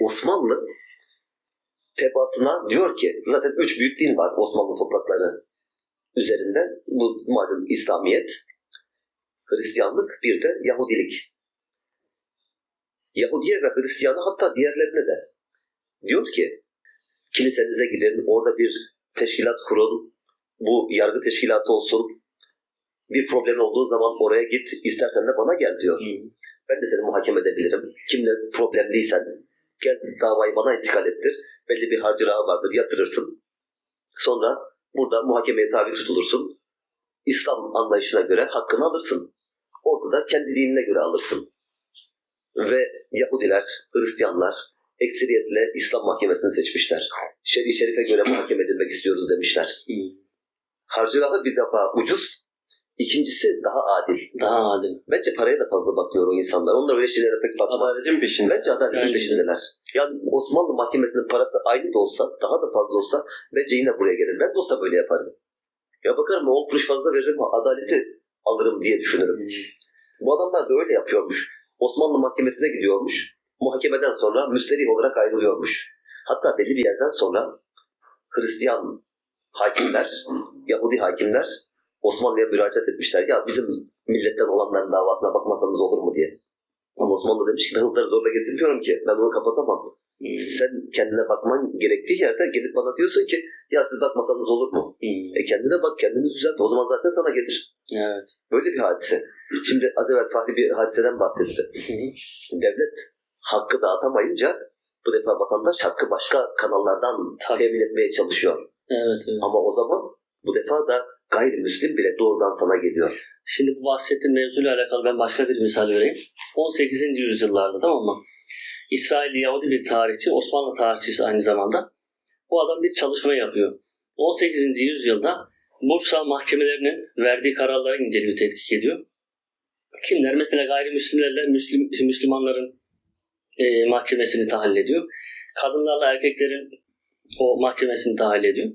Osmanlı tebaasına diyor ki zaten üç büyük din var Osmanlı toprakları üzerinde. Bu malum İslamiyet, Hristiyanlık bir de Yahudilik. Yahudiye ve Hristiyanı hatta diğerlerine de diyor ki kilisenize gidin orada bir teşkilat kurun bu yargı teşkilatı olsun bir problem olduğu zaman oraya git istersen de bana gel diyor. Ben de seni muhakeme edebilirim. Kimle problemliysen gel davayı bana intikal ettir. Belli bir harcırahı vardır yatırırsın. Sonra burada muhakemeye tabi tutulursun. İslam anlayışına göre hakkını alırsın. Orada da kendi dinine göre alırsın. Ve Yahudiler, Hristiyanlar ekseriyetle İslam mahkemesini seçmişler. Şer'i şerife göre muhakeme edilmek istiyoruz demişler. Harcırahı bir defa ucuz, ikincisi daha adil. Daha adil. Bence paraya da fazla bakıyor o insanlar. Onlar öyle şeylere pek bakmaz. Adaletin peşinde. Bence adaletin de. peşindeler. Yani Osmanlı mahkemesinin parası aynı da olsa, daha da fazla olsa bence yine buraya gelir. Ben de olsa böyle yaparım. Ya bakarım 10 kuruş fazla veririm, adaleti alırım diye düşünürüm. Bu adamlar da öyle yapıyormuş. Osmanlı mahkemesine gidiyormuş. Muhakemeden sonra müsterih olarak ayrılıyormuş. Hatta belli bir yerden sonra Hristiyan hakimler, Yahudi hakimler Osmanlı'ya müracaat etmişler. Ya bizim milletten olanların davasına bakmasanız olur mu diye. Ama Osmanlı demiş ki ben onları zorla getirmiyorum ki. Ben onu kapatamam. Sen kendine bakman gerektiği yerde gelip bana diyorsun ki ya siz bakmasanız olur mu? E kendine bak, kendini düzelt. O zaman zaten sana gelir. Evet. Böyle bir hadise. Şimdi az evvel Fahri bir hadiseden bahsetti. Devlet hakkı dağıtamayınca bu defa vatandaş hakkı başka kanallardan Tabii. temin etmeye çalışıyor. Evet, evet. Ama o zaman bu defa da gayrimüslim bile doğrudan sana geliyor. Şimdi bu bahsettiğim mevzuyla alakalı ben başka bir misal vereyim. 18. yüzyıllarda tamam mı? İsrailli Yahudi bir tarihçi, Osmanlı tarihçisi aynı zamanda. Bu adam bir çalışma yapıyor. 18. yüzyılda Bursa mahkemelerinin verdiği kararları inceliyor, tetkik ediyor. Kimler? Mesela gayrimüslimlerle Müslüm, Müslümanların e, mahkemesini tahlil ediyor. Kadınlarla erkeklerin o mahkemesini tahlil ediyor.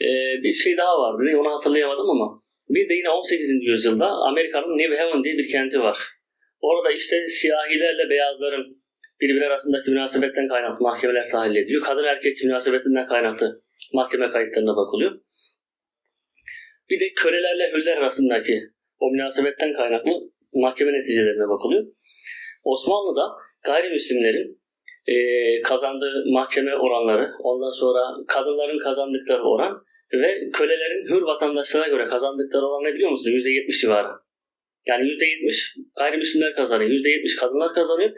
E, bir şey daha vardı. Onu hatırlayamadım ama bir de yine 18. yüzyılda Amerika'nın New Haven diye bir kenti var. Orada işte siyahilerle beyazların birbiri arasındaki münasebetten kaynaklı mahkemeler tahlil ediyor. Kadın erkek münasebetinden kaynaklı mahkeme kayıtlarına bakılıyor. Bir de kölelerle hürler arasındaki o münasebetten kaynaklı mahkeme neticelerine bakılıyor. Osmanlı'da gayrimüslimlerin e, kazandığı mahkeme oranları, ondan sonra kadınların kazandıkları oran ve kölelerin hür vatandaşlara göre kazandıkları oran ne biliyor musunuz? %70 civarı. Yani %70 gayrimüslimler kazanıyor, %70 kadınlar kazanıyor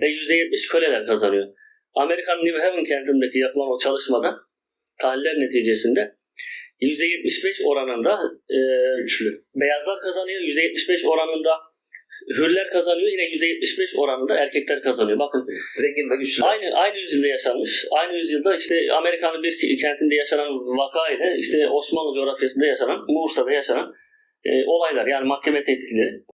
ve %70 köleler kazanıyor. Amerika'nın New Haven kentindeki yapılan o çalışmada tahliller neticesinde %75 oranında e, Güçlü. beyazlar kazanıyor, %75 oranında hürler kazanıyor, yine %75 oranında erkekler kazanıyor. Bakın Zengin ve güçlü. Aynı aynı yüzyılda yaşanmış. Aynı yüzyılda işte Amerika'nın bir kentinde yaşanan vaka ile işte Osmanlı coğrafyasında yaşanan, Bursa'da yaşanan e, olaylar yani mahkeme tetkikleri.